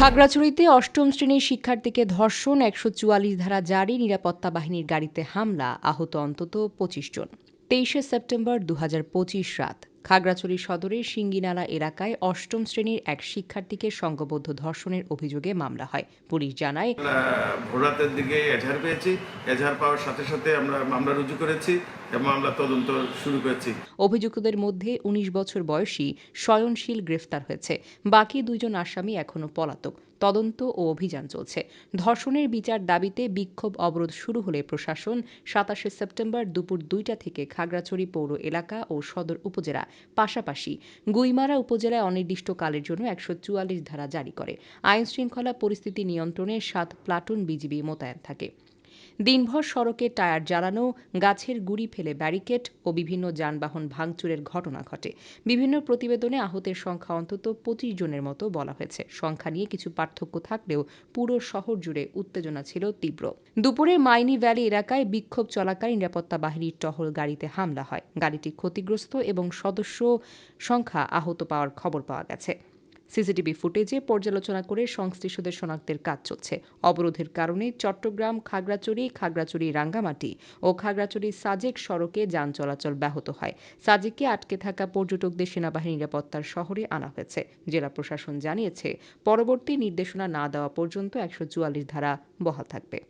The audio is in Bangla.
খাগড়াছড়িতে অষ্টম শ্রেণির শিক্ষার্থীকে ধর্ষণ, একশো চুয়াল্লিশ ধারা জারি, নিরাপত্তা বাহিনীর গাড়িতে হামলা, আহত অন্তত পঁচিশ জন। তেইশে সেপ্টেম্বর দু হাজার পঁচিশ রাত। খাগড়াছড়ি সদরের সিঙ্গিনালা এলাকায় অষ্টম শ্রেণির এক শিক্ষার্থীকে সংঘবদ্ধ ধর্ষণের অভিযোগে মামলা হয়। পুলিশ জানায় ভোররাতের দিকে এজাহার পেয়েছি। এজাহার পাওয়ার সাথে সাথে আমরা মামলা রুজু করেছি এবং মামলা তদন্ত শুরু করেছি। অভিযুক্তদের মধ্যে ১৯ বছর বয়সী স্বয়নশীল গ্রেফতার হয়েছে। বাকি দুইজন আসামি এখনও পলাতক। তদন্ত ও অভিযান চলছে। ধর্ষণের বিচার দাবিতে বিক্ষোভ অবরোধ শুরু হলে প্রশাসন সাতাশে সেপ্টেম্বর দুপুর দুইটা থেকে খাগড়াছড়ি পৌর এলাকা ও সদর উপজেলা পাশাপাশি গুইমারা উপজেলায় অনির্দিষ্টকালের জন্য একশো চুয়াল্লিশ ধারা জারি করে। আইন শৃঙ্খলা পরিস্থিতি নিয়ন্ত্রণে সাত প্লাটুন বিজিবি মোতায়েন থাকে। দিনভর সড়কে টায়ার জ্বালানো, গাছের গুড়ি ফেলে ব্যারিকেড ও বিভিন্ন যানবাহন ভাঙচুরের ঘটনা ঘটে। বিভিন্ন প্রতিবেদনে আহতের সংখ্যা অন্তত পঁচিশ জনের মতো বলা হয়েছে। সংখ্যা নিয়ে কিছু পার্থক্য থাকলেও পুরো শহর জুড়ে উত্তেজনা ছিল তীব্র। দুপুরে মাইনি ভ্যালি এলাকায় বিক্ষোভ চলাকালীন নিরাপত্তা বাহিনীর টহল গাড়িতে হামলা হয়। গাড়িটি ক্ষতিগ্রস্ত এবং সদস্য সংখ্যা আহত পাওয়ার খবর পাওয়া গেছে। সিসিটিভি ফুটেজে পর্যালোচনা করে সংশ্লিষ্টদের শনাক্তের কাজ চলছে। অবরোধের কারণে চট্টগ্রাম, খাগড়াছড়ি খাগড়াছড়ি, রাঙ্গামাটি ও খাগড়াছড়ি সাজেক সড়কে যান চলাচল ব্যাহত হয়। সাজেকে আটকে থাকা পর্যটকদের সেনাবাহিনী নিরাপত্তার শহরে আনা হয়েছে। জেলা প্রশাসন জানিয়েছে, পরবর্তী নির্দেশনা না দেওয়া পর্যন্ত একশো চুয়াল্লিশ ধারা বহাল থাকবে।